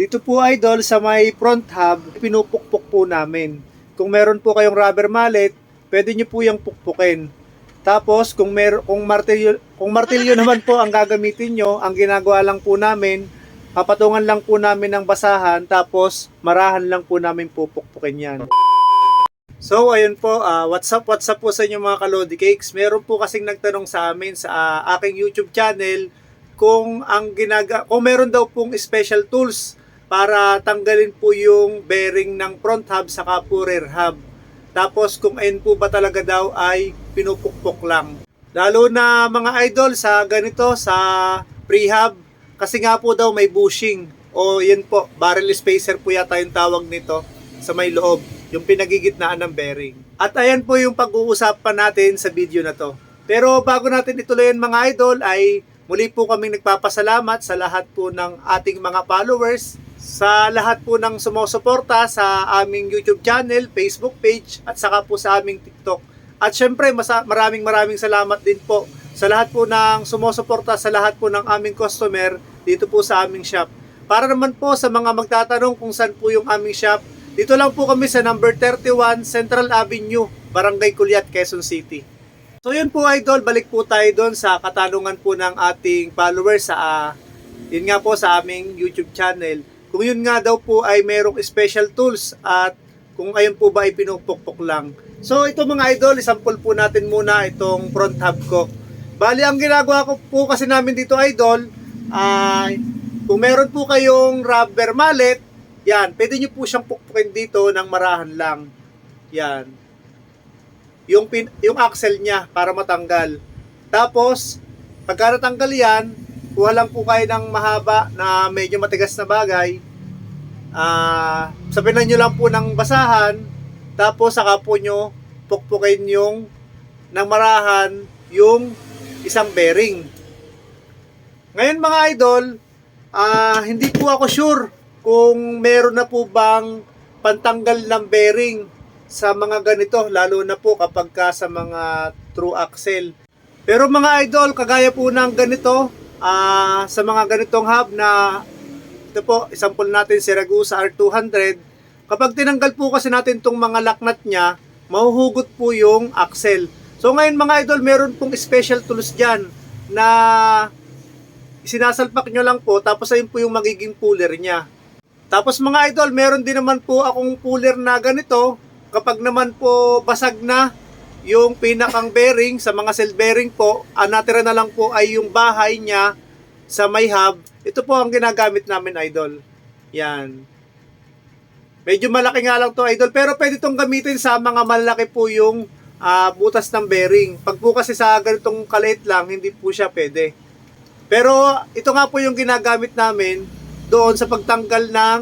Dito po idol sa may front hub, pinupukpok po namin. Kung meron po kayong rubber mallet, pwede nyo po yung pukpukin. Tapos kung mer kung martilyo kung martilyo naman po ang gagamitin nyo, ang ginagawa lang po namin, papatungan lang po namin ng basahan tapos marahan lang po namin pupukpukin yan. So ayun po, ah, what's up, what's up po sa inyo mga kalodi cakes. Meron po kasing nagtanong sa amin sa ah, aking YouTube channel kung ang ginaga kung meron daw pong special tools para tanggalin po yung bearing ng front hub sa po rear hub. Tapos kung ayun po ba talaga daw ay pinupukpok lang. Lalo na mga idol sa ganito sa prehab kasi nga po daw may bushing o yun po barrel spacer po yata yung tawag nito sa may loob yung pinagigitnaan ng bearing. At ayan po yung pag-uusapan natin sa video na to. Pero bago natin ituloy mga idol ay muli po kaming nagpapasalamat sa lahat po ng ating mga followers, sa lahat po ng sumusuporta sa aming YouTube channel, Facebook page, at saka po sa aming TikTok. At syempre, masa- maraming maraming salamat din po sa lahat po ng sumusuporta sa lahat po ng aming customer dito po sa aming shop. Para naman po sa mga magtatanong kung saan po yung aming shop, dito lang po kami sa number 31 Central Avenue, Barangay Kulyat, Quezon City. So yun po idol, balik po tayo doon sa katanungan po ng ating followers sa ah, yun nga po sa aming YouTube channel. Kung yun nga daw po ay merong special tools at kung ayun po ba ay pinupukpok lang. So ito mga idol, isampol po natin muna itong front hub ko. Bali ang ginagawa ko po kasi namin dito idol ay kung meron po kayong rubber mallet, yan, pwede nyo po siyang pukpukin dito ng marahan lang. Yan. Yung, pin, yung axle niya para matanggal. Tapos, pagka natanggal yan, kuha lang po kayo ng mahaba na medyo matigas na bagay. Ah, sabihan nyo lang po ng basahan, tapos saka po nyo pukpukin yung ng marahan yung isang bearing. Ngayon mga idol, ah hindi po ako sure kung meron na po bang pantanggal ng bearing sa mga ganito, lalo na po kapag ka sa mga true axle. Pero mga idol, kagaya po ng ganito, ah sa mga ganitong hub na ito po, example natin si Ragusa R200, kapag tinanggal po kasi natin itong mga laknat niya, mahuhugot po yung axle. So ngayon mga idol, meron pong special tools dyan na sinasalpak nyo lang po, tapos ayun po yung magiging puller niya. Tapos mga idol, meron din naman po akong puller na ganito, kapag naman po basag na yung pinakang bearing sa mga cell bearing po, ang natira na lang po ay yung bahay niya sa may hub. Ito po ang ginagamit namin idol. Yan. Medyo malaki nga lang to idol, pero pwede itong gamitin sa mga malaki po yung ah, butas ng bearing. Pag po kasi sa ganitong kaliit lang, hindi po siya pwede. Pero ito nga po yung ginagamit namin doon sa pagtanggal ng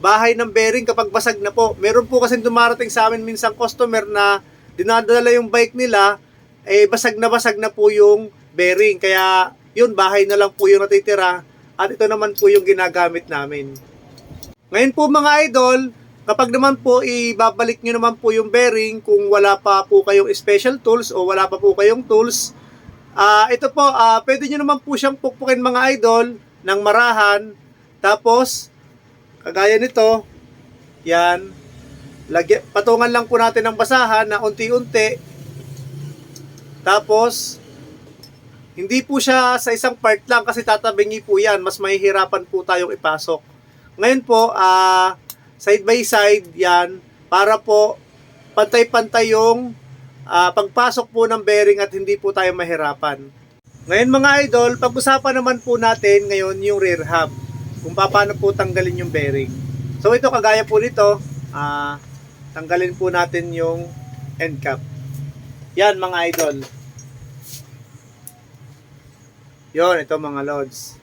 bahay ng bearing kapag basag na po. Meron po kasi dumarating sa amin minsan customer na dinadala yung bike nila, eh basag na basag na po yung bearing. Kaya yun, bahay na lang po yung natitira. At ito naman po yung ginagamit namin. Ngayon po mga idol, kapag naman po ibabalik nyo naman po yung bearing kung wala pa po kayong special tools o wala pa po kayong tools, ah ito po, ah pwede nyo naman po siyang pukpukin mga idol ng marahan. Tapos, kagaya nito, yan, lagyan, patungan lang po natin ng basahan na unti-unti. Tapos, hindi po siya sa isang part lang kasi tatabingi po yan. Mas mahihirapan po tayong ipasok. Ngayon po, ah side by side yan para po pantay-pantay yung ah, pagpasok po ng bearing at hindi po tayo mahirapan. Ngayon mga idol, pag-usapan naman po natin ngayon yung rear hub. Kung paano po tanggalin yung bearing. So ito kagaya po nito, ah tanggalin po natin yung end cap. Yan mga idol. Yon, ito mga lods.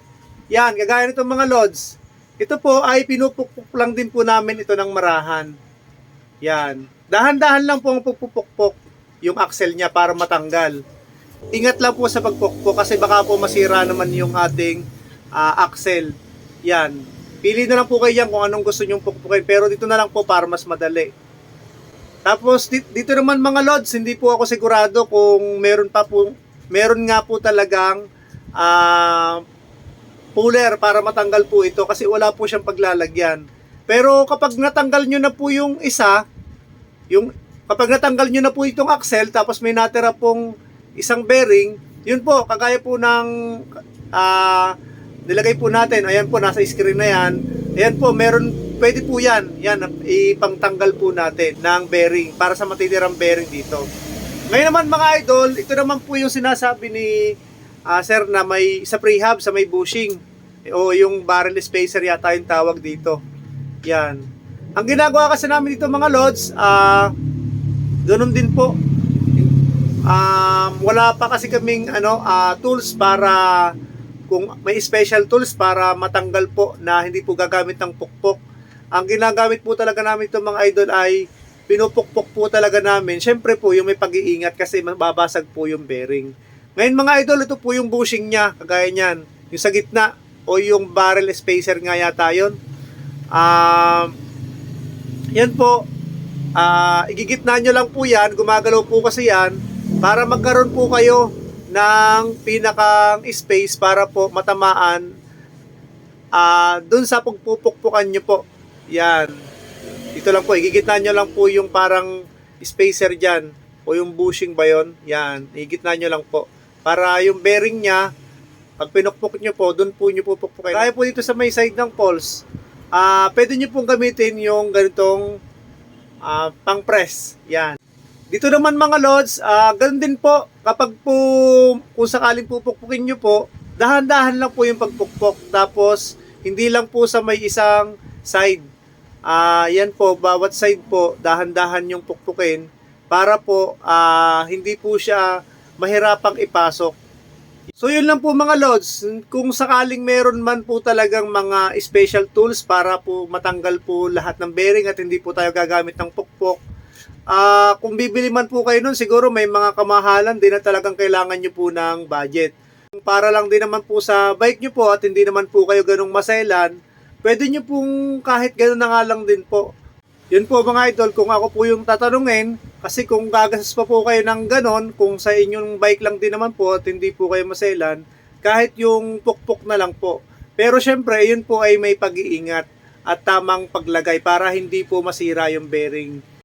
Yan, kagaya nito mga lods. Ito po ay pinupukpok lang din po namin ito ng marahan. Yan. Dahan-dahan lang po ang pupupukpok yung axle niya para matanggal. Ingat lang po sa pagpukpok kasi baka po masira naman yung ating ah, axle. Yan. Pili na lang po kayo yan kung anong gusto nyong pukpukin. Pero dito na lang po para mas madali. Tapos di- dito naman mga lods, hindi po ako sigurado kung meron pa po, meron nga po talagang ah, puller para matanggal po ito kasi wala po siyang paglalagyan. Pero kapag natanggal nyo na po yung isa, yung kapag natanggal nyo na po itong axle tapos may natira pong isang bearing, yun po, kagaya po ng ah, nilagay po natin, ayan po, nasa screen na yan, ayan po, meron, pwede po yan, yan, ipangtanggal po natin ng bearing para sa matitirang bearing dito. Ngayon naman mga idol, ito naman po yung sinasabi ni ah, sir na may sa prehab sa may bushing o yung barrel spacer yata yung tawag dito. Yan. Ang ginagawa kasi namin dito mga lods, ah ganun din po. Um, wala pa kasi kaming ano ah, tools para kung may special tools para matanggal po na hindi po gagamit ng pukpok. Ang ginagamit po talaga namin itong mga idol ay pinupukpok po talaga namin. Siyempre po yung may pag-iingat kasi mababasag po yung bearing. Ngayon mga idol, ito po yung bushing niya, kagaya niyan. Yung sa gitna o yung barrel spacer nga yata yun. Um, yan po, Ah, igigitna nyo lang po yan, gumagalaw po kasi yan, para magkaroon po kayo ng pinakang space para po matamaan ah dun sa pagpupukpukan nyo po. Yan. Dito lang po, igigitna nyo lang po yung parang spacer dyan, o yung bushing ba yun? Yan, igitna nyo lang po. Para yung bearing niya, pag pinukpok nyo po, dun po nyo pupukpukin. Kaya po dito sa may side ng poles, ah pwede nyo pong gamitin yung ganitong ah, pang press. Yan. Dito naman mga lods, ah ganun din po kapag po kung sakaling pupukpukin nyo po, dahan-dahan lang po yung pagpukpok. Tapos hindi lang po sa may isang side. Ah, yan po, bawat side po, dahan-dahan yung pukpukin para po ah, hindi po siya mahirapang ipasok. So yun lang po mga lods, kung sakaling meron man po talagang mga special tools para po matanggal po lahat ng bearing at hindi po tayo gagamit ng pukpok. Ah, kung bibili man po kayo nun, siguro may mga kamahalan din na talagang kailangan nyo po ng budget. Para lang din naman po sa bike nyo po at hindi naman po kayo ganong maselan, pwede nyo pong kahit gano'n na nga lang din po. Yun po mga idol, kung ako po yung tatanungin, kasi kung gagastos pa po kayo ng ganon, kung sa inyong bike lang din naman po at hindi po kayo maselan, kahit yung pukpok na lang po. Pero syempre, yun po ay may pag-iingat at tamang paglagay para hindi po masira yung bearing